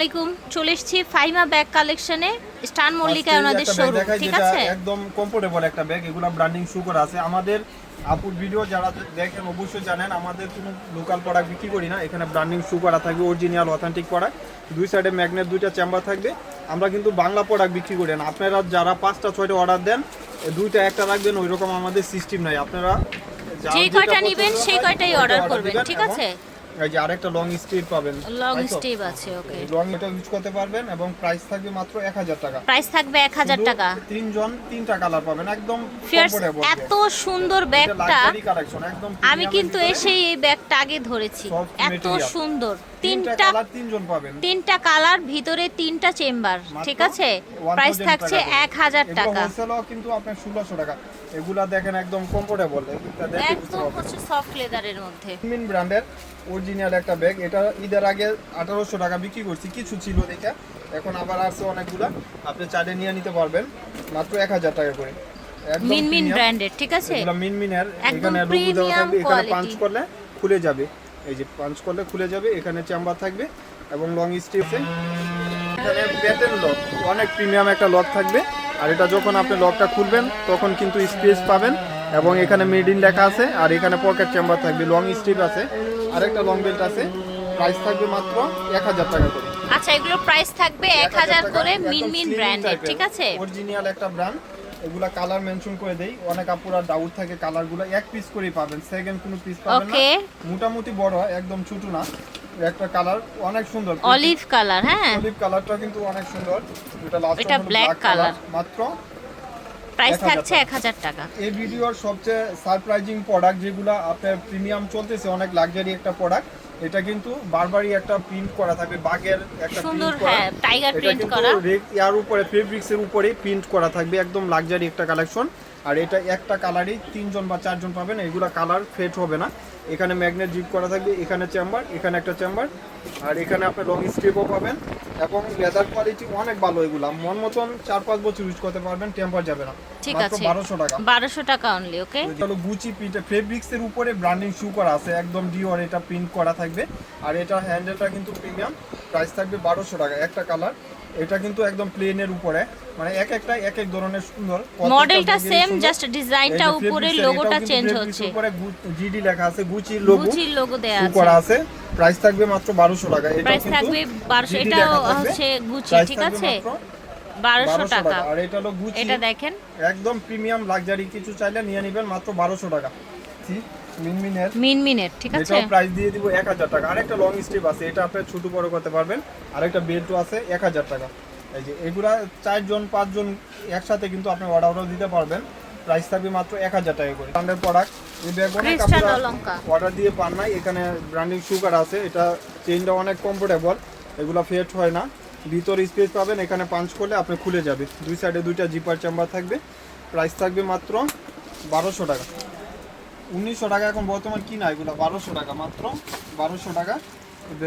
আলাইকুম। চলে এসেছি ফাইমা ব্যাগ কালেকশনে। স্টান মল্লিকা ওনাদের শোরুম ঠিক আছে? একদম কমফোর্টেবল একটা ব্যাগ এগুলো ব্র্যান্ডিং শু করা আছে। আমাদের আপুর ভিডিও যারা দেখেন অবশ্যই জানেন আমাদের কোনো লোকাল প্রোডাক্ট বিক্রি করি না। এখানে ব্র্যান্ডিং শু করা থাকবে অরিজিনাল অথেন্টিক প্রোডাক্ট দুই সাইডে ম্যাগনেট দুইটা চেম্বার থাকবে। আমরা কিন্তু বাংলা প্রোডাক্ট বিক্রি করি না। আপনারা যারা পাঁচটা ছয়টা অর্ডার দেন দুইটা একটা রাখবেন ওই রকম আমাদের সিস্টেম নাই। আপনারা যে কয়টা নিবেন সেই কয়টাই অর্ডার করবেন ঠিক আছে? এই যে আরেকটা লং স্ট্রিপ পাবেন। লং তাই আছে ওকে লং এটা ইউজ করতে পারবেন এবং প্রাইস থাকবে মাত্র এক হাজার টাকা। প্রাইস থাকবে এক হাজার শুধু টাকা। তিনজন তিনটা কালার পাবেন একদম এত সুন্দর ব্যাগটা আমি কিন্তু এসেই এই ব্যাগটা আগে ধরেছি। এত সুন্দর। তিনটা তিনজন পাবেন। তিনটা কালার ভিতরে তিনটা চেম্বার ঠিক আছে? প্রাইস থাকছে এক হাজার টাকা। কিন্তু আপনার ষোলোশো টাকা। এগুলা দেখেন একদম কমফোর্টেবল একদম হচ্ছে সফট লেদারের মধ্যে। মিন ব্র্যান্ডের অরিজিনাল একটা ব্যাগ এটা ঈদের আগে আঠারোশো টাকা বিক্রি করছি। কিছু ছিল দেখে। এখন আবার আসছে অনেকগুলা। আপনি চাইলে নিয়ে নিতে পারবেন। মাত্র এক হাজার টাকা করে। মিনমিন premium। ব্র্যান্ডের ঠিক আছে? এগুলো মিনমিনের এখানে। পাঞ্চ করলে খুলে যাবে। এই যে পাঞ্চ করলে খুলে যাবে এখানে চেম্বার থাকবে এবং লং স্টিপে এখানে প্যাটার্ন লক অনেক প্রিমিয়াম একটা লক থাকবে। আর এটা যখন আপনি লকটা খুলবেন তখন কিন্তু স্পেস পাবেন এবং এখানে মেড ইন লেখা আছে আর এখানে পকেট চেম্বার থাকবে লং স্টিপ আছে। আরেকটা লং বেল্ট আছে প্রাইস থাকবে মাত্র এক হাজার টাকা করে। আচ্ছা এগুলো প্রাইস থাকবে এক হাজার করে মিনমিন ব্র্যান্ডের ঠিক আছে? অরিজিনাল একটা ব্র্যান্ড এগুলা কালার মেনশন করে দেই। অনেক আপুরা ডাউট থাকে কালারগুলো এক পিস করেই পাবেন সেকেন্ড কোনো পিস পাবেন না। মোটামুটি বড় একদম ছোট না। একটা কালার অনেক সুন্দর। অলিভ কালার হ্যাঁ। অলিভ কালারটা কিন্তু অনেক সুন্দর। এটা লাস্ট এটা ব্ল্যাক কালার মাত্র। প্রাইস 1000 থাকছে। এক হাজার টাকা। এই ভিডিওর সবচেয়ে সারপ্রাইজিং প্রোডাক্ট যেগুলো আপনার প্রিমিয়াম চলতেছে অনেক লাক্সারি একটা প্রোডাক্ট এটা কিন্তু বারবারই একটা প্রিন্ট করা থাকবে বাগের একটা সুন্দর হ্যাঁ টাইগার প্রিন্ট করা। ইয়ার উপরে ফেব্রিক্সের উপরে প্রিন্ট করা থাকবে একদম লাক্সারি একটা কালেকশন আর এটা একটা কালারই তিনজন বা চারজন পাবেন এগুলা কালার ফেট হবে না। এখানে ম্যাগনেট জিপ করা থাকবে এখানে চেম্বার এখানে একটা চেম্বার আর এখানে আপনি লং স্ট্রিপও পাবেন। এবং লেদার কোয়ালিটি অনেক ভালো এগুলা। মন মতন চার পাঁচ বছর ইউজ করতে পারবেন টেম্পার যাবে না। ঠিক আছে। বারোশো টাকা। বারোশো টাকা অনলি ওকে চলো গুচি পিটা ফেব্রিক্স এর উপরে ব্র্যান্ডিং শু করা আছে একদম ডিওর এটা প্রিন্ট করা থাকবে। আর এটা হ্যান্ডেলটা কিন্তু প্রিমিয়াম প্রাইস থাকবে বারোশো টাকা একটা কালার এটা কিন্তু একদম প্লেনের উপরে। মানে এক একটা এক এক ধরনের সুন্দর। মডেলটা সেম জাস্ট ডিজাইনটা উপরে লোগোটা চেঞ্জ হচ্ছে। উপরে জিডি লেখা আছে গুচির লোগো গুচির লোগো দেয়া আছে। করা আছে। প্রাইস থাকবে মাত্র বারোশো টাকা। এটা প্রাইস থাকবে বারোশো GD এটাও লেখা থাকবে। হচ্ছে গুচি ঠিক আছে? 1200 টাকা। আর এটা হলো গুচি এটা দেখেন। একদম প্রিমিয়াম লাক্সারি কিছু চাইলে নিয়ে নেবেন মাত্র বারোশো টাকা। মিনমিনের মিনমিনের ঠিক আছে? এটাও প্রাইস দিয়ে দিব এক হাজার টাকা। আরেকটা লং স্ট্রিপ আছে এটা আপনি ছোট বড় করতে পারবেন। আরেকটা বেল্টও আছে এক হাজার টাকা। এই যে এগুলা চারজন পাঁচজন একসাথে কিন্তু আপনি অর্ডারও দিতে পারবেন। প্রাইস থাকবে মাত্র এক হাজার টাকা করে। ব্র্যান্ডের প্রোডাক্ট এই ব্যাগ অনেক খ্রিস্টান অলংকার। অর্ডার দিয়ে পান নাই। এখানে ব্র্যান্ডিং সুগার আছে এটা চেইনটা অনেক কমফোর্টেবল এগুলো ফেট হয় না। ভিতর স্পেস পাবেন এখানে পাঞ্চ করলে আপনি খুলে যাবে। দুই সাইডে দুইটা জিপার চেম্বার থাকবে। প্রাইস থাকবে মাত্র বারোশো টাকা। উনিশশো টাকা এখন বর্তমান কিনা এগুলো বারোশো টাকা মাত্র, বারোশো টাকা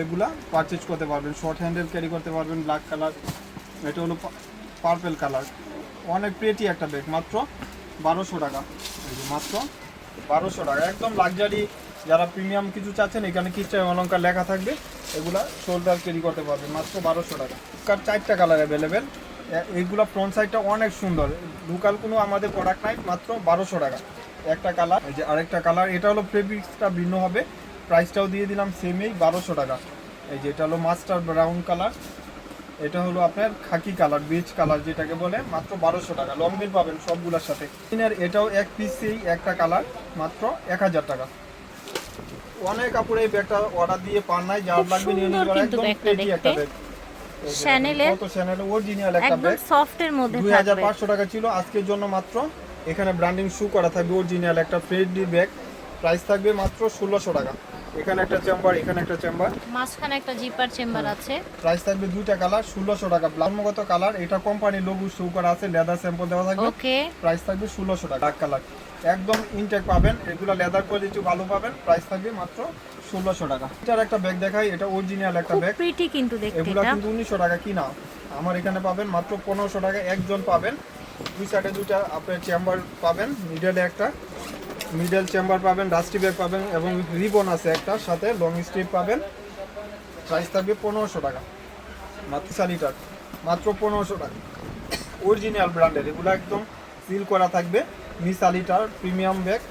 এগুলা পারচেজ করতে পারবেন। শর্ট হ্যান্ডেল ক্যারি করতে পারবেন ব্ল্যাক কালার এটা হলো পার্পেল কালার অনেক প্রেটি একটা ব্যাগ মাত্র বারোশো টাকা। মাত্র বারোশো টাকা। একদম লাক্সারি যারা প্রিমিয়াম কিছু চাচ্ছেন, এখানে খ্রিস্টান অলঙ্কার লেখা থাকবে, এগুলা শোল্ডার ক্যারি করতে পারবেন, মাত্র বারোশো টাকা। কার চারটা কালার অ্যাভেলেবেল এইগুলা ফ্রন্ট সাইডটা অনেক সুন্দর। লোকাল কোনো আমাদের প্রোডাক্ট নাই, মাত্র বারোশো টাকা। একটা কালার এই যে আরেকটা কালার এটা হলো ফেব্রিক্সটা ভিন্ন হবে। প্রাইসটাও দিয়ে দিলাম সেমই বারোশো টাকা। এই যে এটা হলো মাস্টার ব্রাউন কালার এটা হলো আপনার খাকি কালার বেজ কালার যেটাকে বলে মাত্র বারোশো টাকা। লং বিল পাবেন সবগুলোর সাথে। এর এটাও এক পিসেই একটা কালার মাত্র এক হাজার টাকা। অনেক কাপড়ে এই ব্যাগটা অর্ডার দিয়ে পান নাই যার লাগবে নিয়ে নিতে একদম pretty একটা। ব্যাগ যে কত অরিজিনাল একটা একদম ব্যাগ মধ্যে টাকা ছিল আজকের জন্য মাত্র এখানে ব্র্যান্ডিং শু করা থাকবে অরিজিনাল একটা ফ্রেডি ব্যাগ প্রাইস থাকবে মাত্র ষোলোশো টাকা। এখানে একটা চেম্বার এখানে একটা চেম্বার মাঝখানে একটা জিপার চেম্বার আছে। প্রাইস থাকবে দুইটা কালার ষোলোশো টাকা। ব্লাউমগত কালার এটা কোম্পানির লোগো শু করা আছে লেদার স্যাম্পল দেওয়া থাকবে। ওকে প্রাইস থাকবে ষোলোশো টাকা। ডার্ক কালার একদম ইনটেক পাবেন এগুলো লেদার কোয়ালিটি ভালো পাবেন প্রাইস থাকবে মাত্র ষোলোশো টাকা। এটার একটা ব্যাগ দেখাই এটা অরিজিনাল একটা ব্যাগ প্রিটি কিন্তু দেখতে এগুলো কিন্তু উনিশশো টাকা কিনা। আমার এখানে পাবেন মাত্র পনেরোশো টাকা একজন পাবেন। দুই সাইডে দুইটা আপনার চেম্বার পাবেন মিডলে একটা মিডল চেম্বার পাবেন ডাস্টি ব্যাগ পাবেন এবং রিবন আছে একটা সাথে লং স্ট্রিপ পাবেন। প্রাইস থাকবে পনেরোশো টাকা। মাত্র লিটার মাত্র পনেরোশো টাকা। অরিজিনাল ব্র্যান্ডের এগুলো একদম সিল করা থাকবে। মিস আলিটার প্রিমিয়াম ব্যাগ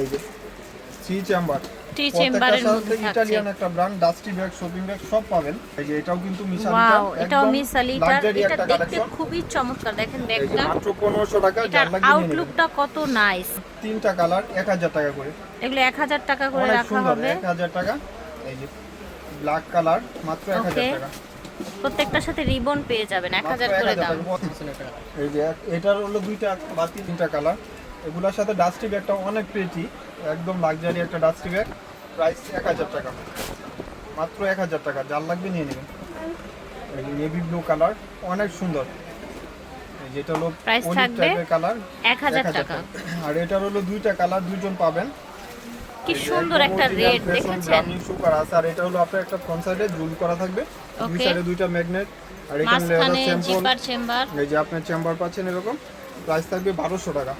এই যে থ্রি চেম্বার টি চেম্বারের ইটালিয়ান একটা brand dusty bag shopping bag সব পাবেন। এই যে এটাও কিন্তু মিস এটাও মিস এটা দেখতে খুবই চমৎকার। দেখেন ব্যাগটা। মাত্র টাকা। আউটলুকটা কত নাইস তিনটা কালার এক হাজার টাকা করে। এগুলো এক হাজার টাকা করে রাখা হবে। এক হাজার টাকা। এই যে ব্ল্যাক কালার মাত্র এক হাজার Okay. টাকা। প্রত্যেকটার সাথে রিবন পেয়ে যাবেন এক হাজার মাত্র করে দাম। টাকা। এই যে এটার হলো দুইটা বা তিনটা কালার এগুলোর সাথে ডাস্টি ব্যাগটা অনেক প্রেটি একদম লাক্সারি একটা ডাস্টি ব্যাগ প্রাইস এক হাজার টাকা। মাত্র এক হাজার টাকা যার লাগবে নিয়ে নেবেন। নেভি ব্লু কালার অনেক সুন্দর। যেটা হলো Price থাকবে কালার এক হাজার টাকা। আর এটার হলো দুইটা কালার দুজন পাবেন। কি সুন্দর একটা রেড দেখেছেন? সুপার আছে। আর এটা হলো আপনার একটা ফ্রন্ট সাইডে জুল করা থাকবে। দুই সাইডে দুইটা ম্যাগনেট আর এখানে মাঝখানে চেম্বার এই যে আপনার চেম্বার পাচ্ছেন এরকম। প্রাইস থাকবে বারোশো টাকা।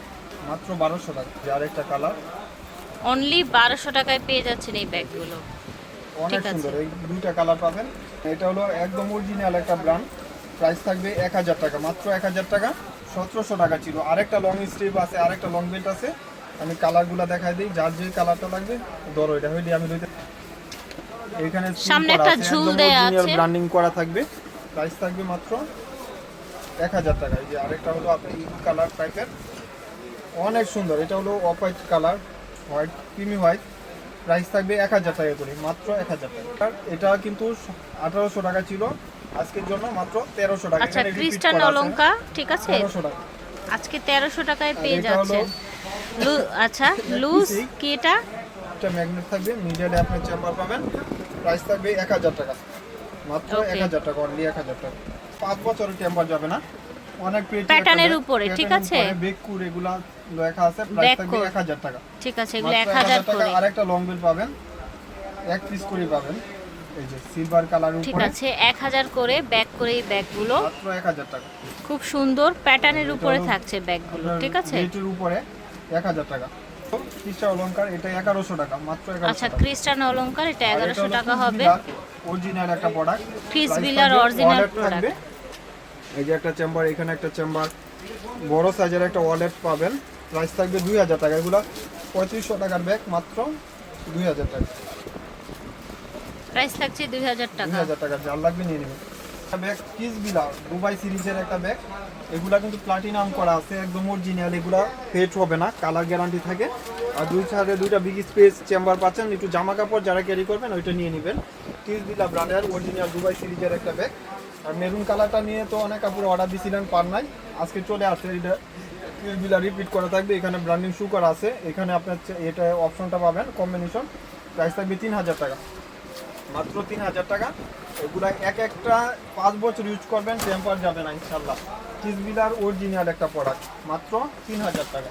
মাত্র বারোশো টাকা। যার একটা কালার অনলি বারোশো টাকায় পেয়ে যাচ্ছেন এই ব্যাগগুলো। অনেক সুন্দর। এই দুইটা কালার পাবেন। এটা হলো একদম অরিজিনাল একটা ব্র্যান্ড প্রাইস থাকবে এক হাজার টাকা। মাত্র এক হাজার টাকা। সতেরোশো টাকা ছিল। আরেকটা লং স্ট্রিপ আছে আরেকটা লং বেল্ট আছে। আমি কালারগুলো দেখাই দিই। যার যে কালারটা লাগবে ধরো এটা। হইলে আমি দুইটা এইখানে সামনে একটা ঝুল দেয়া আছে। ব্র্যান্ডিং করা থাকবে। প্রাইস থাকবে মাত্র এক হাজার টাকা। এই যে আরেকটা হলো আপনি কালার টাইপের অনেক সুন্দর। এটা হলো off white colour white creamy white. Price থাকবে এক হাজার টাকা করে মাত্র এক হাজার টাকা। এটা কিন্তু আঠারোশো টাকা ছিল আজকের জন্য মাত্র তেরোশো টাকা। আচ্ছা ক্রিস্টান অলঙ্কা ঠিক আছে? তেরোশো টাকা। আজকে তেরোশো টাকায় পেয়ে যাচ্ছেন আচ্ছা লুজ কি এটা? একটা ম্যাগনেট থাকবে মিডিয়ালে আপনি চেম্বার পাবেন। প্রাইস থাকবে এক হাজার টাকা। মাত্র এক হাজার টাকা অনলি এক হাজার টাকা। পাঁচ বছরের চেম্বার যাবে না। অনেক bag, উপরে, ঠিক আছে? বেককুর এগুলা লেখা আছে প্রাইস থাকবে বেককুর। এক হাজার টাকা। ঠিক আছে এগুলো মাত্র এক হাজার করে। আর একটা লং বিল পাবেন এক পিস করে পাবেন। এই যে সিলভার কালার ঠিক আছে এক হাজার করে ব্যাগ করে এই ব্যাগগুলো। মাত্র এক হাজার টাকা। খুব সুন্দর প্যাটার্নের উপরে থাকছে ব্যাগগুলো ঠিক আছে? রেটের উপরে এক হাজার টাকা। খ্রিস্টা অলঙ্কার এটা এগারোশো টাকা মাত্র এগারোশো আচ্ছা টাকা। ক্রিস্টান অলংকার এটা এগারোশো টাকা হবে। অরিজিনাল একটা product Chris Miller original product। এই যে একটা চেম্বার এখানে একটা চেম্বার বড় সাইজের একটা ওয়ালেট পাবেন। প্রাইস থাকবে দুই হাজার টাকা। এগুলো পঁয়ত্রিশশো টাকার ব্যাগ মাত্র দুই হাজার টাকা। প্রাইস থাকছে দুই হাজার দুই হাজার টাকা। যার লাগবে নিয়ে নেবেন ব্যাগ কিস বিলা দুবাই সিরিজের একটা ব্যাগ এগুলা কিন্তু প্লাটিনাম করা আছে একদম অরিজিনাল এগুলা ফেট হবে না কালার গ্যারান্টি থাকে। আর দুই সাইডে দুইটা বিগ স্পেস চেম্বার পাচ্ছেন একটু জামা কাপড় যারা ক্যারি করবেন ওইটা নিয়ে নেবেন। কিস বিলা ব্র্যান্ডের অরিজিনাল দুবাই সিরিজের একটা ব্যাগ আর মেরুন কালারটা নিয়ে তো অনেক কাপড় অর্ডার দিছিলেন পার নাই। আজকে চলে আসে এটা বিলা রিপিট করা থাকবে এখানে ব্র্যান্ডিং শু করা আছে। এখানে আপনার এটা অপশনটা পাবেন কম্বিনেশন প্রাইস থাকবে তিন হাজার টাকা। মাত্র তিন হাজার টাকা। এগুলা এক একটা পাঁচ বছর ইউজ করবেন টেম্পার যাবে না ইনশাল্লাহ কিসবিলার অরিজিনাল একটা প্রোডাক্ট মাত্র তিন হাজার টাকা।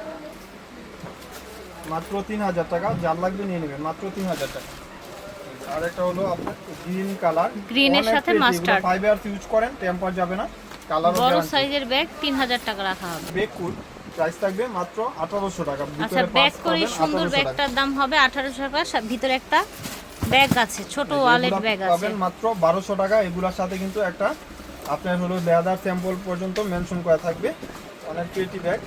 মাত্র তিন হাজার টাকা যার লাগবে নিয়ে নেবেন মাত্র তিন হাজার টাকা। আর একটা হলো আপনার গ্রিন কালারের সাথে mustard। ফাইভ ইয়ার্স ইউজ করেন টেম্পার যাবে না কালার বড় সাইজের ব্যাগ তিন হাজার টাকা রাখা হবে। কুল প্রাইস থাকবে মাত্র আঠারোশো টাকা। আচ্ছা ব্যাগ করে সুন্দর ব্যাগটার দাম হবে আঠারোশো টাকা ভিতরে একটা ব্যাগ আছে ছোট ওয়ালেট ব্যাগ আছে পাবেন মাত্র বারোশো টাকা এগুলোর সাথে কিন্তু একটা আপনার হলো লেদার স্যাম্পল পর্যন্ত মেনশন করা থাকবে। অনেক ব্যাগ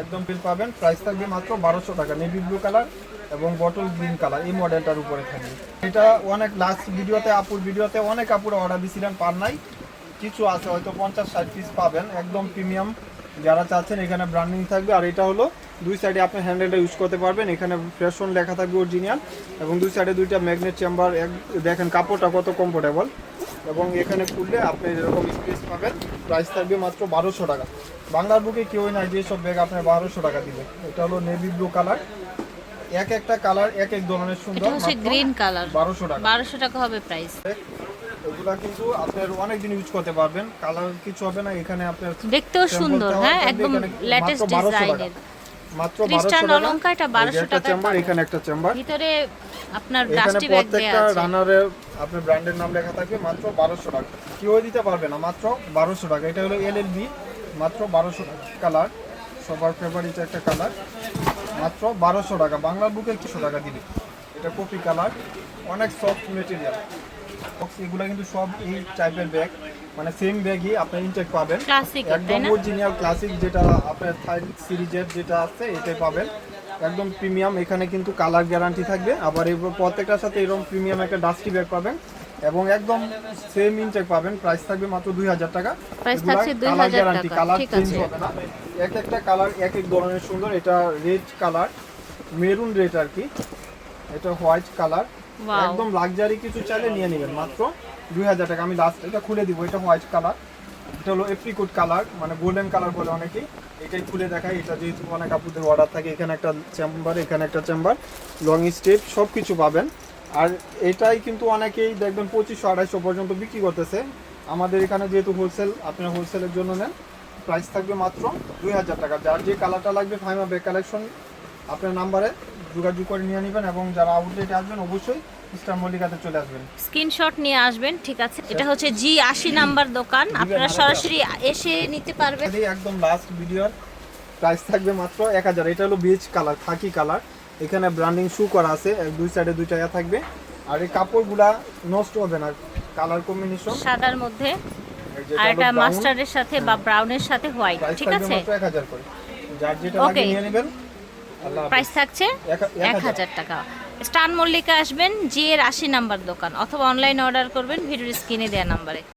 একদম বিল পাবেন। প্রাইস থাকবে মাত্র বারোশো টাকা নেভি ব্লু কালার এবং বটল গ্রিন কালার এই মডেলটার উপরে থাকবে। এটা অনেক লাস্ট ভিডিওতে আপুর ভিডিওতে অনেক কাপড় অর্ডার দিছিলেন পার নাই। কিছু আছে হয়তো পঞ্চাশ ষাট পিস পাবেন। একদম প্রিমিয়াম যারা চাচ্ছেন এখানে ব্র্যান্ডিং থাকবে আর এটা হলো দুই সাইডে আপনি হ্যান্ডেলটা ইউজ করতে পারবেন। এখানে ফ্যাশন লেখা থাকবে অরিজিনাল এবং দুই সাইডে দুইটা ম্যাগনেট চেম্বার দেখেন কাপড়টা কত কমফোর্টেবল এবং এখানে খুললে আপনি এরকম স্পেস পাবেন প্রাইস থাকবে মাত্র বারোশো টাকা। বাংলার বুকে কেউই নাই যেসব ব্যাগ আপনার বারোশো টাকা দিবে। এটা হলো নেভি ব্লু কালার এক একটা কালার এক এক ধরনের সুন্দর গ্রিন কালার বারোশো টাকা। বারোশো টাকা হবে প্রাইস এগুলা কিন্তু আপনার অনেক দিন ইউজ করতে পারবেন। কালার কিছু হবে না এখানে আপনার দেখতেও সুন্দর হ্যাঁ একদম লেটেস্ট 1200 টাকা। ডিজাইনের মাত্র 1200 টাকা। অলংকার এটা 1200 একটা টাকায় চেম্বার এখানে একটা চেম্বার ভিতরে আপনার ডাস্টি ব্যাগ দেয়া প্রত্যেকটা আছে। রানারের আপনার ব্র্যান্ডের নাম লেখা থাকবে মাত্র বারোশো টাকা। কেউ দিতে পারবে না মাত্র বারোশো টাকা। এটা হলো এল এল মাত্র বারোশো টাকা। কালার সবার ফেভারিট একটা কালার মাত্র বারোশো টাকা। বাংলার বুকে কিছু টাকা দিবে। এটা কপি কালার অনেক সফট মেটেরিয়াল এগুলো কিন্তু সব এই টাইপের ব্যাগ মানে সেম ব্যাগই আপনি ইনটেক পাবেন। একদম? অরিজিনাল ক্লাসিক যেটা আপনার থার্ড সিরিজের যেটা আছে এটাই পাবেন। একদম প্রিমিয়াম এখানে কিন্তু কালার গ্যারান্টি থাকবে। আবার এই প্রত্যেকটার সাথে এরকম প্রিমিয়াম একটা ডাস্টি ব্যাগ পাবেন। এবং একদম সেম ইনটেক পাবেন। প্রাইস থাকবে মাত্র দুই হাজার টাকা। Price এগুলা থাকছে 2000 colour guarantee, টাকা, colour ঠিক change আছে। হবে না। এক একটা কালার এক এক ধরনের সুন্দর। এটা রেড কালার মেরুন রেড আর কি। এটা হোয়াইট কালার. একদম লাক্সারি কিছু চাইলে নিয়ে নেবেন। মাত্র দুই হাজার টাকা। আমি লাস্ট এটা খুলে দিব, এটা হোয়াইট কালার এটা হলো এপ্রিকোট কালার মানে গোল্ডেন কালার বলে অনেকেই। এটাই খুলে দেখাই। এটা যেহেতু অনেক আপুদের অর্ডার থাকে, এখানে একটা চেম্বার এখানে একটা চেম্বার লং স্টেপ সব কিছু পাবেন। আর এটাই কিন্তু অনেকেই দেখবেন পঁচিশশো, আড়াইশো পর্যন্ত বিক্রি করতেছে। আমাদের এখানে যেহেতু হোলসেল আপনার হোলসেলের জন্য নেন। প্রাইস থাকবে মাত্র দুই হাজার টাকা। যার যে কালারটা লাগবে ফাইমা ব্যাগ কালেকশন আপনার নাম্বারে যোগাযোগ করে নিয়ে নেবেন এবং যারা আউটলেটে আসবেন অবশ্যই ইস্টার মল্লিকাতে চলে আসবেন। স্ক্রিনশট নিয়ে আসবেন ঠিক আছে? এটা হচ্ছে জি আশি নাম্বার দোকান। আপনারা সরাসরি এসে নিতে পারবেন একদম লাস্ট ভিডিওর প্রাইস থাকবে মাত্র এক হাজার। এটা হলো বেজ কালার খাকি কালার এখানে ব্র্যান্ডিং শু করা আছে দুই সাইডে দুইটা ইয়া থাকবে। আর এই কাপড়গুলা নষ্ট হবে না কালার কম্বিনেশন সাদার মধ্যে আর এটা মাস্টার্ডের সাথে বা ব্রাউনের সাথে হোয়াইট ঠিক আছে? মাত্র এক হাজার করে। যার যেটা লাগে নিয়ে নেবেন। প্রাইস থাকছে এক- হাজার। টাকা। স্টান মল্লিকা আসবেন জি এর আশি নাম্বার দোকান অথবা অনলাইন অর্ডার করবেন ভিডিও স্ক্রিনে দেওয়া নাম্বারে।